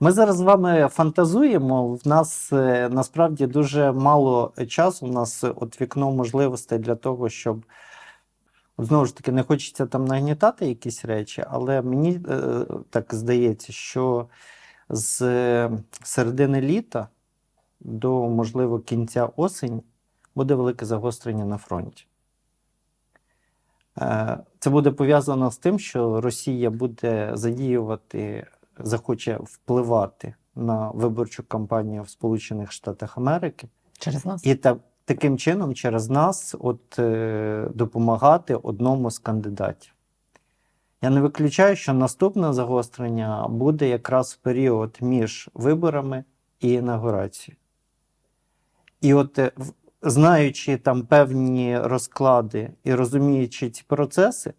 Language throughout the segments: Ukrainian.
Ми зараз з вами фантазуємо. В нас е, насправді дуже мало часу. У нас е, от вікно можливостей для того, щоб знову ж таки не хочеться там нагнітати якісь речі, але мені е, так здається, що з середини літа до можливо кінця осені буде велике загострення на фронті. Це буде пов'язано з тим, що Росія буде задіювати, захоче впливати на виборчу кампанію в Сполучених Штатах Америки, Через нас. і та, таким чином через нас от, е, допомагати одному з кандидатів. Я не виключаю, що наступне загострення буде якраз в період між виборами і інаугурацією. І от, е, знаючи там певні розклади і розуміючи ці процеси,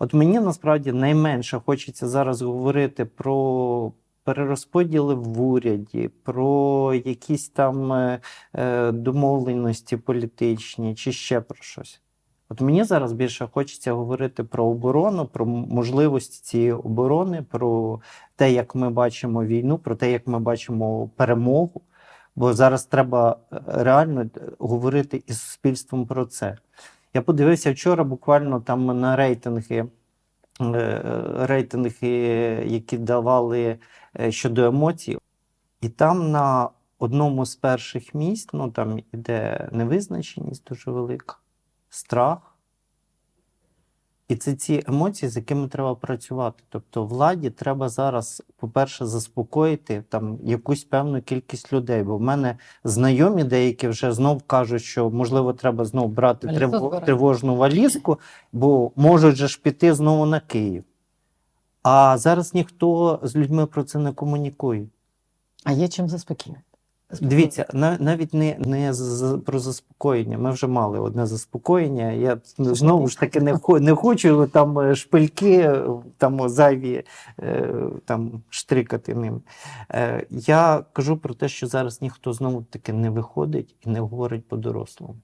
от мені насправді найменше хочеться зараз говорити про перерозподіли в уряді, про якісь там е, е, домовленості політичні чи ще про щось. От мені зараз більше хочеться говорити про оборону, про можливості цієї оборони, про те, як ми бачимо війну, про те, як ми бачимо перемогу. Бо зараз треба е, реально говорити із суспільством про це. Я подивився вчора буквально там на рейтинги, рейтинги, які давали е, щодо емоцій. І там на одному з перших місць, ну там іде невизначеність дуже велика, страх. І це ці емоції, з якими треба працювати. Тобто владі треба зараз, по-перше, заспокоїти там якусь певну кількість людей. Бо в мене знайомі деякі вже знов кажуть, що можливо треба знов брати Валізу тривожну валізку, бо можуть же ж піти знову на Київ. А зараз ніхто з людьми про це не комунікує. А є чим заспокоювати. Дивіться, навіть не, не з- про заспокоєння. Ми вже мали одне заспокоєння. Я знову ж таки не, не хочу там е, шпильки, е, там зайві е, там штрикати ним. Я кажу про те, що зараз ніхто знову таки не виходить і не говорить по-дорослому.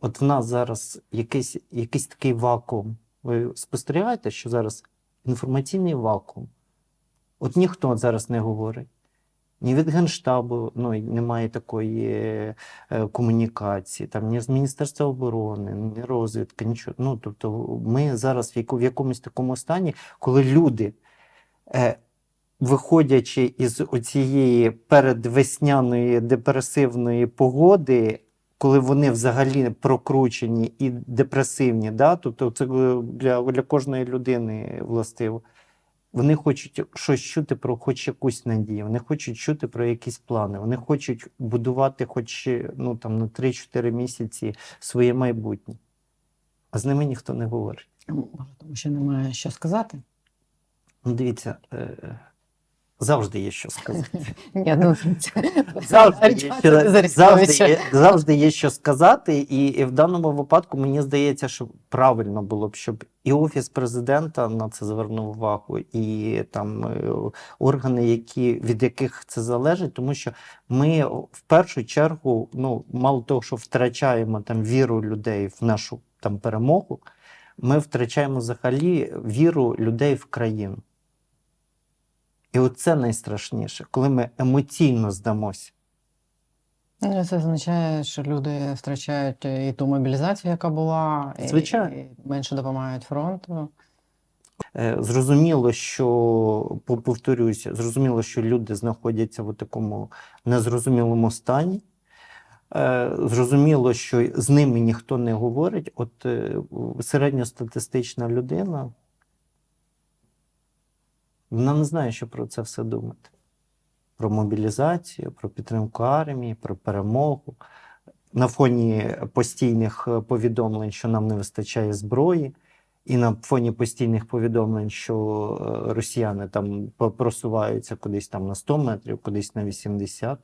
От в нас зараз якийсь, якийсь такий вакуум. Ви спостерігаєте, що зараз інформаційний вакуум. От ніхто зараз не говорить. Ні від Генштабу ну, немає такої е, комунікації, там, ні з Міністерства оборони, ні розвідки, нічого. Ну, тобто ми зараз в, якомусь такому стані, коли люди, е, виходячи із оцієї передвесняної депресивної погоди, коли вони взагалі прокручені і депресивні, да? тобто це е, для, для кожної людини властиво. Вони хочуть щось чути про хоч якусь надію, вони хочуть чути про якісь плани, вони хочуть будувати хоч ну, там, на 3-4 місяці своє майбутнє. А з ними ніхто не говорить. Може, тому що немає що сказати. Ну, дивіться, е, завжди є що сказати. Ні, ну, Завжди є, що, завжди, завжди є, завжди є що сказати, і, і в даному випадку мені здається, що правильно було б, щоб і офіс президента на це звернув увагу, і там е, органи, які від яких це залежить, тому що ми в першу чергу, ну мало того, що втрачаємо там віру людей в нашу там перемогу, ми втрачаємо взагалі віру людей в країну. І оце найстрашніше, коли ми емоційно здамося. Ну, Це означає, що люди втрачають і ту мобілізацію, яка була, і- Звичайно. і менше допомагають фронту. Е, Зрозуміло, що по- повторюся, зрозуміло, що люди знаходяться в такому незрозумілому стані. Е, Зрозуміло, що з ними ніхто не говорить. От е, середньостатистична людина, вона не знає, що про це все думати. Про мобілізацію, про підтримку армії, про перемогу. На фоні постійних повідомлень, що нам не вистачає зброї, і на фоні постійних повідомлень, що е, росіяни там просуваються кудись там на 100 метрів, кудись на 80.